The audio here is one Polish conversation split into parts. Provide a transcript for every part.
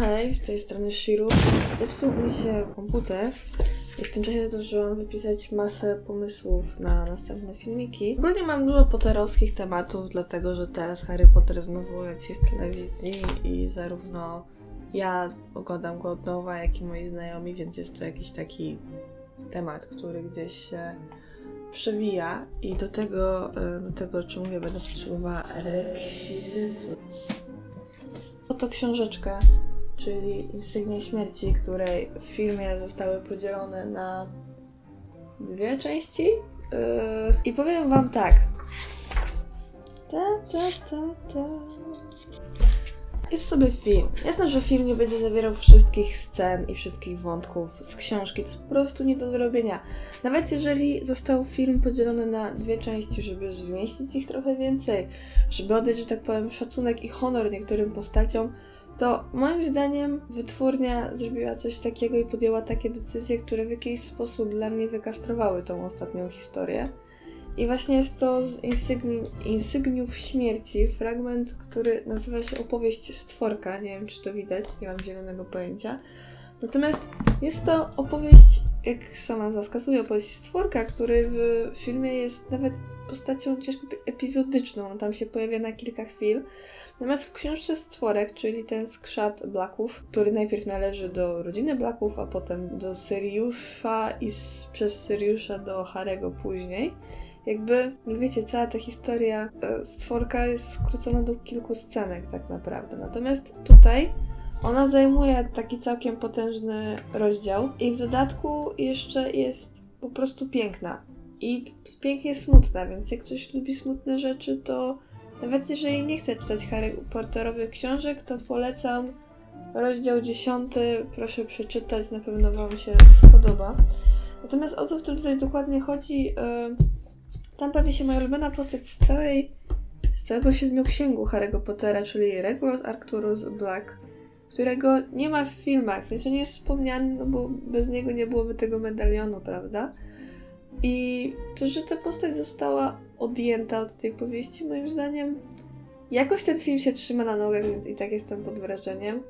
hej, z tej strony Shiru. Zepsuł mi się komputer i w tym czasie zdążyłam wypisać masę pomysłów na następne filmiki. Ogólnie mam dużo potterowskich tematów, dlatego że teraz Harry Potter znowu leci w telewizji i zarówno ja oglądam go od nowa, jak i moi znajomi, więc jest to jakiś taki temat, który gdzieś się przewija i do tego, e, do tego o czym mówię, będę potrzebowała rekwizytu. Oto książeczka, czyli Insygnia Śmierci, której w filmie zostały podzielone na dwie części. Yy, I powiem wam tak. Ta, ta, ta, ta. Jest sobie film. Jasne, że film nie będzie zawierał wszystkich scen i wszystkich wątków z książki. To jest po prostu nie do zrobienia. Nawet jeżeli został film podzielony na dwie części, żeby zmieścić ich trochę więcej, żeby oddać, że tak powiem, szacunek i honor niektórym postaciom, to moim zdaniem wytwórnia zrobiła coś takiego i podjęła takie decyzje, które w jakiś sposób dla mnie wykastrowały tą ostatnią historię. I właśnie jest to z insygni, Insygniów Śmierci, fragment, który nazywa się Opowieść Stworka. Nie wiem, czy to widać, nie mam zielonego pojęcia. Natomiast jest to opowieść, jak sama nazwa wskazuje, opowieść Stworka, który w filmie jest nawet postacią, ciężko epizodyczną. Tam się pojawia na kilka chwil. Natomiast w książce Stworek, czyli ten skrzat Blacków, który najpierw należy do rodziny Blacków, a potem do Syriusza i z, przez Syriusza do Harego później, jakby, wiecie, cała ta historia e, stworka jest skrócona do kilku scenek tak naprawdę. Natomiast tutaj ona zajmuje taki całkiem potężny rozdział i w dodatku jeszcze jest po prostu piękna. I pięknie smutna, więc jak ktoś lubi smutne rzeczy, to nawet jeżeli nie chce czytać Harry Potterowych książek, to polecam rozdział 10. Proszę przeczytać, na pewno Wam się spodoba. Natomiast o co w tym tutaj dokładnie chodzi? Yy, tam pojawi się moja ulubiona postać z całej, z całego siedmioksięgu Harry'ego Pottera, czyli Regulus Arcturus Black, którego nie ma w filmach, w sensie nie jest wspomniany, no bo bez niego nie byłoby tego medalionu, prawda? I to, że ta postać została odjęta od tej powieści, moim zdaniem, jakoś ten film się trzyma na nogach i tak jestem pod wrażeniem.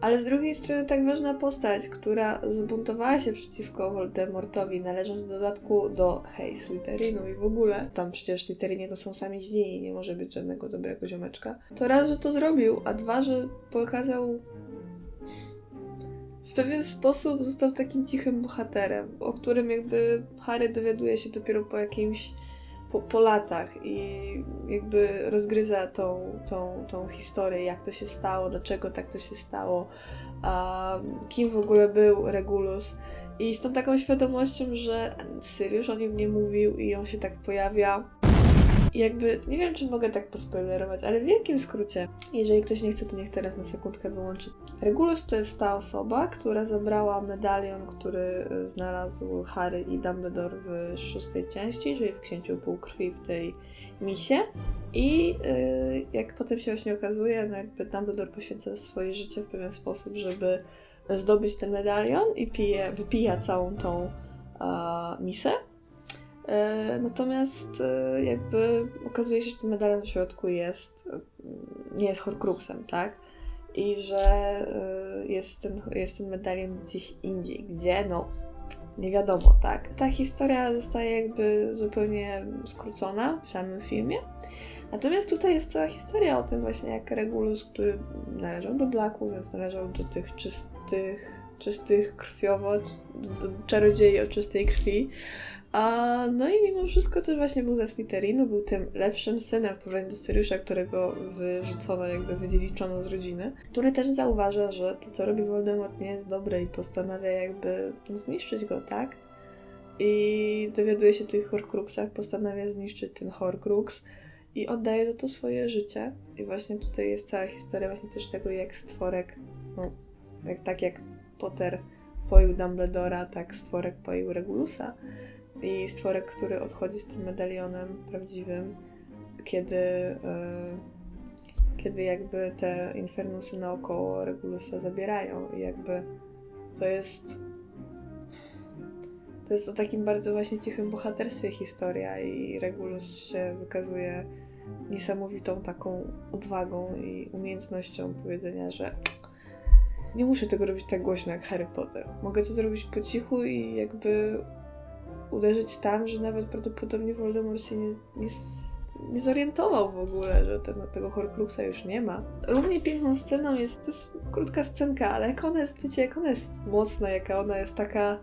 Ale z drugiej strony tak ważna postać, która zbuntowała się przeciwko Voldemortowi, należąc w dodatku do hej, Slytherinu i w ogóle, tam przecież Slytherinie to są sami źli i nie może być żadnego dobrego ziomeczka, to raz, że to zrobił, a dwa, że pokazał w pewien sposób został takim cichym bohaterem, o którym jakby Harry dowiaduje się dopiero po jakimś po, po latach i jakby rozgryza tą, tą, tą historię, jak to się stało, dlaczego tak to się stało, kim w ogóle był Regulus. I z tą taką świadomością, że Syriusz o nim nie mówił i on się tak pojawia. Jakby, nie wiem czy mogę tak pospoilerować, ale w wielkim skrócie, jeżeli ktoś nie chce, to niech teraz na sekundkę wyłączy. Regulus to jest ta osoba, która zabrała medalion, który y, znalazł Harry i Dumbledore w szóstej części, czyli w Księciu Półkrwi w tej misie. I yy, jak potem się właśnie okazuje, no jakby Dumbledore poświęca swoje życie w pewien sposób, żeby zdobyć ten medalion i pije, wypija całą tą misę. E, natomiast e, jakby okazuje się, że ten medalion w środku jest, e, nie jest Horcruxem, tak? I że jest ten, jest ten medalion gdzieś indziej. Gdzie? No, nie wiadomo, tak? Ta historia zostaje jakby zupełnie skrócona w samym filmie. Natomiast tutaj jest cała historia o tym właśnie, jak Regulus, który należał do Blacku, więc należał do tych czystych, czystych krwiowo, czarodziei o czystej krwi, a, no i mimo wszystko też właśnie był ze Slytherinu, był tym lepszym synem w porównaniu do Syriusza, którego wyrzucono, jakby wydzieliczono z rodziny, który też zauważa, że to, co robi Voldemort nie jest dobre i postanawia jakby no, zniszczyć go, tak? I dowiaduje się o tych Horcruxach, postanawia zniszczyć ten Horcrux i oddaje za to swoje życie. I właśnie tutaj jest cała historia właśnie też tego, jak stworek, no, jak, tak jak Potter poił Dumbledora, tak stworek poił Regulusa. I stworek, który odchodzi z tym medalionem prawdziwym, kiedy, yy, kiedy jakby te infernusy naokoło Regulusa zabierają. I jakby to jest to jest o takim bardzo właśnie cichym bohaterstwie historia. I Regulus się wykazuje niesamowitą taką odwagą i umiejętnością powiedzenia, że nie muszę tego robić tak głośno jak Harry Potter. Mogę to zrobić po cichu i jakby uderzyć tam, że nawet prawdopodobnie Voldemort się nie, nie, nie zorientował w ogóle, że ten, tego Horcruxa już nie ma. Równie piękną sceną jest, to jest krótka scenka, ale jak ona jest, wiecie, jak ona jest mocna, jaka ona jest taka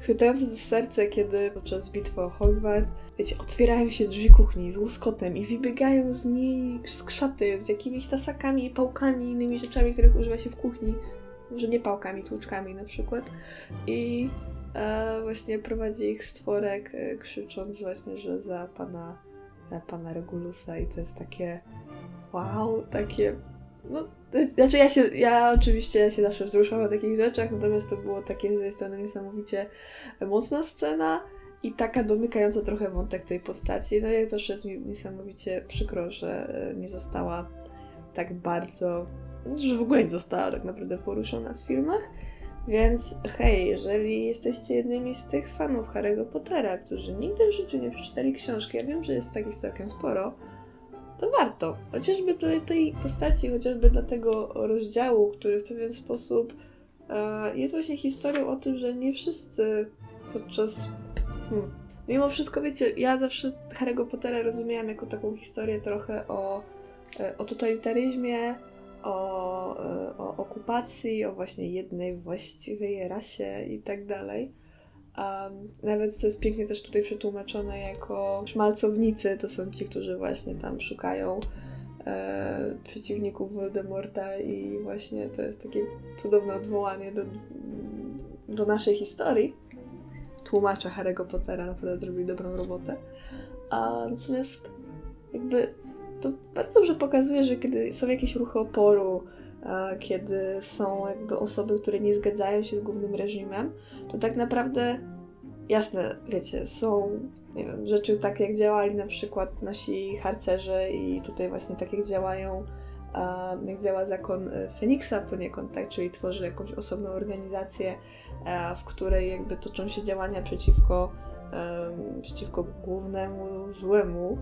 chwytająca za serce, kiedy podczas bitwy o Hogwart, wiecie, otwierają się drzwi kuchni z łuskotem i wybiegają z niej skrzaty z jakimiś tasakami, pałkami innymi rzeczami, których używa się w kuchni. Może nie pałkami, tłuczkami na przykład. I e, właśnie prowadzi ich stworek, e, krzycząc właśnie, że za pana, za pana Regulusa i to jest takie wow, takie no, znaczy ja się, ja oczywiście się zawsze wzruszam na takich rzeczach, natomiast to było takie z jednej strony niesamowicie mocna scena i taka domykająca trochę wątek tej postaci. No i zawsze jest mi niesamowicie przykro, że e, nie została tak bardzo, że w ogóle nie została tak naprawdę poruszona w filmach. Więc hej, jeżeli jesteście jednymi z tych fanów Harry'ego Pottera, którzy nigdy w życiu nie przeczytali książki, ja wiem, że jest takich całkiem sporo, to warto. Chociażby dla tej postaci, chociażby dla tego rozdziału, który w pewien sposób e, jest właśnie historią o tym, że nie wszyscy podczas. Hmm, mimo wszystko, wiecie, ja zawsze Harry'ego Pottera rozumiałam jako taką historię trochę o, e, o totalitaryzmie, o, e, o okupacji, o właśnie jednej właściwej rasie i tak dalej. Um, nawet to jest pięknie też tutaj przetłumaczone jako szmalcownicy, to są ci, którzy właśnie tam szukają e, przeciwników Voldemorta i właśnie to jest takie cudowne odwołanie do, do naszej historii. Tłumacze Harry'ego Pottera naprawdę zrobili dobrą robotę. A natomiast jakby to bardzo dobrze pokazuje, że kiedy są jakieś ruchy oporu, kiedy są jakby osoby, które nie zgadzają się z głównym reżimem, to tak naprawdę jasne, wiecie, są wiem, rzeczy tak jak działali na przykład nasi harcerze i tutaj właśnie tak jak działają jak działa zakon e, Feniksa poniekąd, tak, czyli tworzy jakąś osobną organizację, e, w której jakby toczą się działania przeciwko, przeciwko głównemu złemu,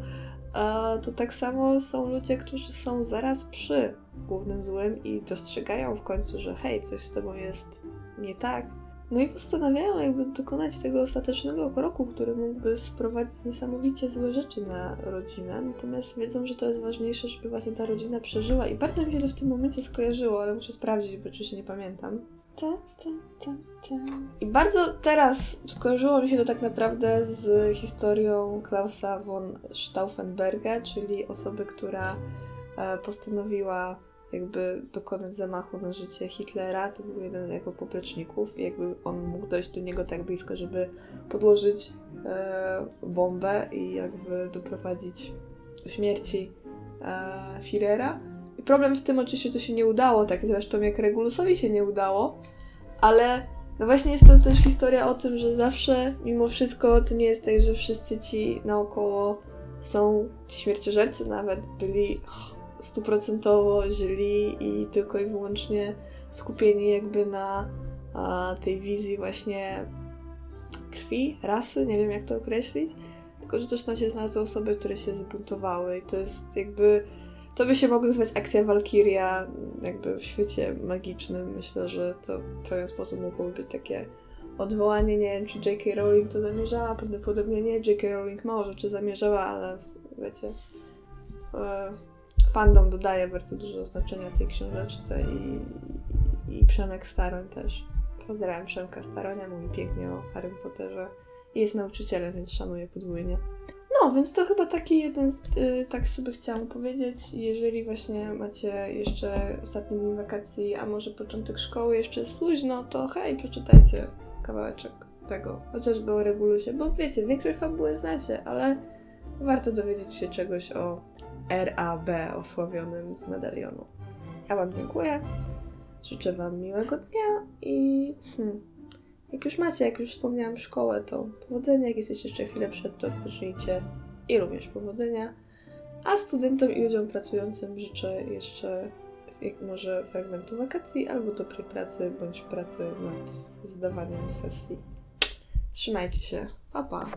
to tak samo są ludzie, którzy są zaraz przy głównym złym i dostrzegają w końcu, że hej, coś z tobą jest nie tak. No i postanawiają jakby dokonać tego ostatecznego kroku, który mógłby sprowadzić niesamowicie złe rzeczy na rodzinę, natomiast wiedzą, że to jest ważniejsze, żeby właśnie ta rodzina przeżyła i bardzo mi się to w tym momencie skojarzyło, ale muszę sprawdzić, bo oczywiście nie pamiętam. I bardzo teraz skojarzyło mi się to tak naprawdę z historią Klausa von Stauffenberga, czyli osoby, która e, postanowiła jakby dokonać zamachu na życie Hitlera. To był jeden z jego popleczników i jakby on mógł dojść do niego tak blisko, żeby podłożyć e, bombę i jakby doprowadzić do śmierci e. Problem z tym oczywiście to się nie udało, tak zresztą jak Regulusowi się nie udało, ale no właśnie jest to też historia o tym, że zawsze, mimo wszystko, to nie jest tak, że wszyscy ci naokoło są, ci śmierciożercy nawet, byli stuprocentowo źli i tylko i wyłącznie skupieni jakby na a, tej wizji właśnie krwi, rasy, nie wiem jak to określić, tylko że też tam się znalazły osoby, które się zbuntowały i to jest jakby to by się mogło nazywać akcja Valkyria, jakby w świecie magicznym. Myślę, że to w pewien sposób mogłoby być takie odwołanie. Nie wiem, czy J.K. Rowling to zamierzała, prawdopodobnie nie. J.K. Rowling mało rzeczy zamierzała, ale wiecie, e, fandom dodaje bardzo dużo znaczenia tej książeczce i, i Przemek Staroń też. Pozdrawiam Przemka Staronia, mówi pięknie o Harrym Potterze i jest nauczycielem, więc szanuję podwójnie. No, więc to chyba taki jeden, z, y, tak sobie chciałam powiedzieć. Jeżeli właśnie macie jeszcze ostatni dzień wakacji, a może początek szkoły jeszcze jest luźno, to hej, przeczytajcie kawałeczek tego, chociażby o Regulusie, bo wiecie, większość fabuły znacie, ale warto dowiedzieć się czegoś o RAB osławionym z medalionu. Ja Wam dziękuję, życzę Wam miłego dnia i hmm, jak już macie, jak już wspomniałam, szkołę, to powodzenia, jak jest jeszcze chwilę przed, to odpocznijcie i również powodzenia. A studentom i ludziom pracującym życzę jeszcze jak może fragmentu wakacji albo dobrej pracy bądź pracy nad zdawaniem sesji. Trzymajcie się. Pa, pa.